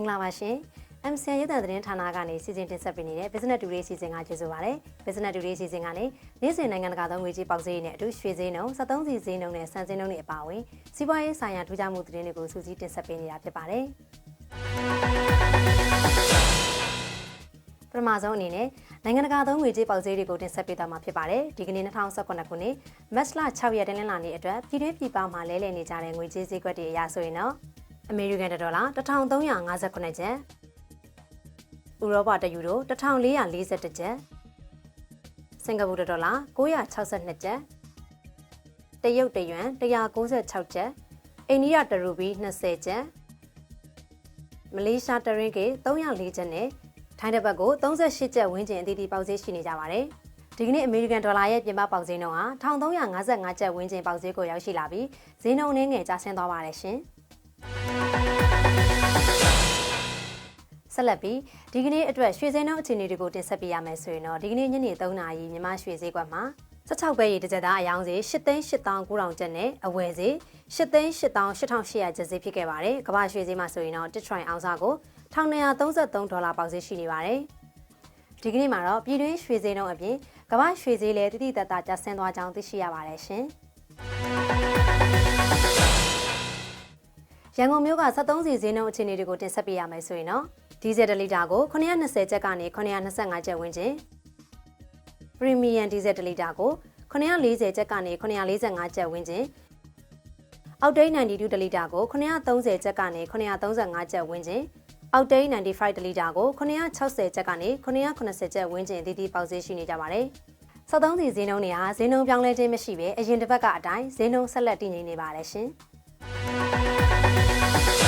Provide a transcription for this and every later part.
င်္ဂလာပါရှင် MCN ရုပ်သံသတင်းဌာနကနေစီစဉ်တင်ဆက်ပေးနေတဲ့ Business Today စီစဉ်ကကျေးဇူးပါရစေ Business Today စီစဉ်ကနေနေ့စဉ်နိုင်ငံတကာသုံးငွေကြေးပေါက်ဈေးနဲ့အတူရွှေဈေးနှုန်း73စီဈေးနှုန်းနဲ့စံဈေးနှုန်းတွေအပါအဝင်စီးပွားရေးဆိုင်ရာထူးခြားမှုသတင်းတွေကိုစူးစီးတင်ဆက်ပေးနေတာဖြစ်ပါတယ်ပထမဆုံးအနေနဲ့နိုင်ငံတကာသုံးငွေကြေးပေါက်ဈေးတွေကိုတင်ဆက်ပေးသွားမှာဖြစ်ပါတယ်ဒီကနေ့2019ခုနှစ်မတ်လ6ရက်တနင်္လာနေ့အတွက်ပြည်တွင်းပြည်ပမှာလဲလှယ်နေကြတဲ့ငွေကြေးဈေးကွက်တွေအရဆိုရင်တော့ အမေရိကန်ဒေါ်လာ1358ကျပ်ဥရောပတယူရို1441ကျပ်စင်ကာပူဒေါ်လာ962ကျပ်တရုတ်တယွမ်196ကျပ်အိန္ဒိယတရူပီ20ကျပ်မလေးရှားတရင်းကေ304ကျပ်နဲ့ထိုင်းတစ်ပတ်ကို38ကျပ်ဝန်းကျင်အသီးသီးပေါက်ဈေးရှိနေကြပါတယ်ဒီကနေ့အမေရိကန်ဒေါ်လာရဲ့ပြင်ပပေါက်ဈေးနှုန်းဟာ1355ကျပ်ဝန်းကျင်ပေါက်ဈေးကိုရောက်ရှိလာပြီးဈေးနှုန်းအနည်းငယ်ကျဆင်းသွားပါတယ်ရှင် ဆက်လက်ပြီးဒီကနေ့အတွက်ရွှေစင်းနှုန်းအခြေအနေတွေကိုတင်ဆက်ပေးရမယ်ဆိုရင်တော့ဒီကနေ့ညနေ3နာရီမြန်မာရွှေဈေးကွက်မှာ16ပဲရီတစ်ကြက်သားအယောင်ဈေး8သိန်း8900ကျပ်နဲ့အဝယ်ဈေး8သိန်း8800ကျပ်ဈေးဖြစ်ခဲ့ပါတယ်။ကမ္ဘာရွှေဈေးမှာဆိုရင်တော့တစ်ထရိုင်အောင်စာကို1233ဒေါ်လာပေါက်ဈေးရှိနေပါတယ်။ဒီကနေ့မှာတော့ပြည်တွင်းရွှေဈေးနှုန်းအပြင်ကမ္ဘာရွှေဈေးလည်းတိတိတတ်တာကျဆင်းသွားကြောင်းသိရှိရပါတယ်ရှင်။ရန်ကုန်မြို့က73စီဈေးနှုန်းအခြေအနေတွေကိုတင်ဆက်ပေးရမယ်ဆိုရင်တော့ ဒီဇယ်1လီတာကို920ကျပ်ကနေ925ကျပ်ဝန်းကျင်ပရီမီယံဒီဇယ်1လီတာကို940ကျပ်ကနေ945ကျပ်ဝန်းကျင်အောက်တိတ်92တလီတာကို930ကျပ်ကနေ935ကျပ်ဝန်းကျင်အောက်တိတ်95တလီတာကို960ကျပ်ကနေ980ကျပ်ဝန်းကျင်အသီးသီးပေါက်ဈေးရှိနေကြပါတယ်။73စီဈေးနှုန်းတွေဟာဈေးနှုန်းပြောင်းလဲခြင်းမရှိဘဲအရင်တစ်ပတ်ကအတိုင်းဈေးနှုန်းဆက်လက်တည်ငြိမ်နေပါတယ်ရှင်။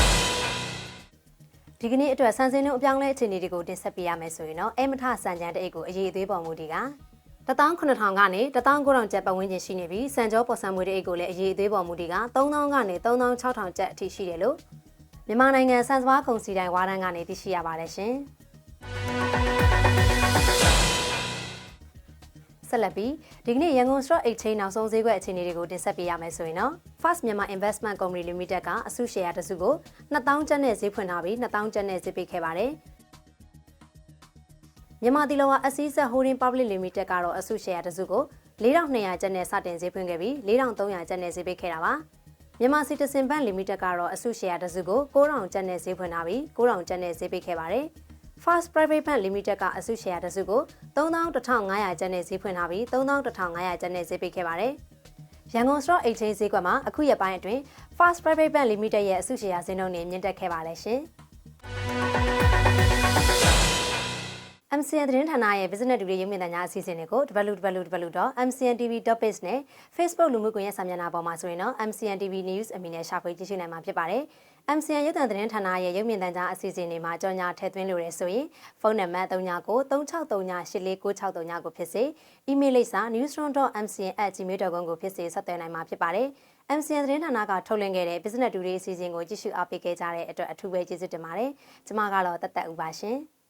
ဒီကနေ့အတွက်စံစင်းနှုန်းအပြောင်းလဲအခြေအနေတွေကိုတင်ဆက်ပေးရမယ်ဆိုရင်တော့အဲမထစံကြမ်းတအိတ်ကိုအရေးအသေးပေါ်မူဒီက19000ကနေ19000ကျပ်ပတ်ဝန်းကျင်ရှိနေပြီးစံကြောပေါ်ဆံမွေတအိတ်ကိုလည်းအရေးအသေးပေါ်မူဒီက3000ကနေ36000ကျပ်အထိရှိတယ်လို့မြန်မာနိုင်ငံစံစဘာခုံစီတိုင်းဝါရန်ကနေသိရှိရပါတယ်ရှင် ဆက်လက်ပြီးဒီကနေ့ရန်ကုန် Stock Exchange နောက်ဆုံးဈေးကွက်အခြေအနေတွေကိုတင်ဆက်ပေးရမယ်ဆိုရင်တော့ First Myanmar Investment Company Limited ကအစုရှယ်ယာတစ်စုကို2000ကျပ်နဲ့ဈေးဖွင့်ထားပြီး2000ကျပ်နဲ့ဈေးပိတ်ခဲ့ပါတယ်မြန်မာတီလောဝါအစည်းဆက် Holding Public Limited ကတော့အစုရှယ်ယာတစ်စုကို4200ကျပ်နဲ့စတင်ဈေးဖွင့်ခဲ့ပြီး4300ကျပ်နဲ့ဈေးပိတ်ခဲ့တာပါမြန်မာစီတစင်ဘန့်လီမိတက်ကတော့အစုရှယ်ယာတစ်စုကို9000ကျပ်နဲ့ဈေးဖွင့်ထားပြီး9000ကျပ်နဲ့ဈေးပိတ်ခဲ့ပါတယ်။ First Private Bank Limited ကအစုရှယ်ယာတစ်စုကို31,500ကျပ်နဲ့ဈေးဖွင့်ထားပြီး31,500ကျပ်နဲ့ဈေးပိတ်ခဲ့ပါတယ်။ရန်ကုန် Stock Exchange ဈေးကွက်မှာအခုရက်ပိုင်းအတွင်း First Private Bank Limited ရဲ့အစုရှယ်ယာဈေးနှုန်းတွေမြင့်တက်ခဲ့ပါတယ်ရှင်။ MCN သတင်းဌာနရဲ့ Business Today ရုပ်မြင်သံကြားအစီအစဉ်တွေကို www.mcntv.biz နဲ့ Facebook လူမှုကွန်ရက်စာမျက်နှာပေါ်မှာဆိုရင်တော့ MCN TV News အမည်နဲ့ရှာဖွေကြည့်ရှုနိုင်မှာဖြစ်ပါတယ်။ MCN ရုပ်သံသတင်းဌာနရဲ့ရုပ်မြင်သံကြားအစီအစဉ်တွေမှာကြော်ညာထည့်သွင်းလို့ရဆိုရင်ဖုန်းနံပါတ်3993638639ကိုဖြစ်စေ။ email လိပ်စာ newsroom.mcn@gmail.com ကိုဖြစ်စေဆက်သွယ်နိုင်မှာဖြစ်ပါတယ်။ MCN သတင်းဌာနကထုတ်လွှင့်ခဲ့တဲ့ Business Today အစီအစဉ်ကိုကြည့်ရှုအားပေးခဲ့ကြတဲ့အတွက်အထူးပဲကျေးဇူးတင်ပါတယ်။ကျွန်မကတော့တက်တက်ဦးပါရှင်။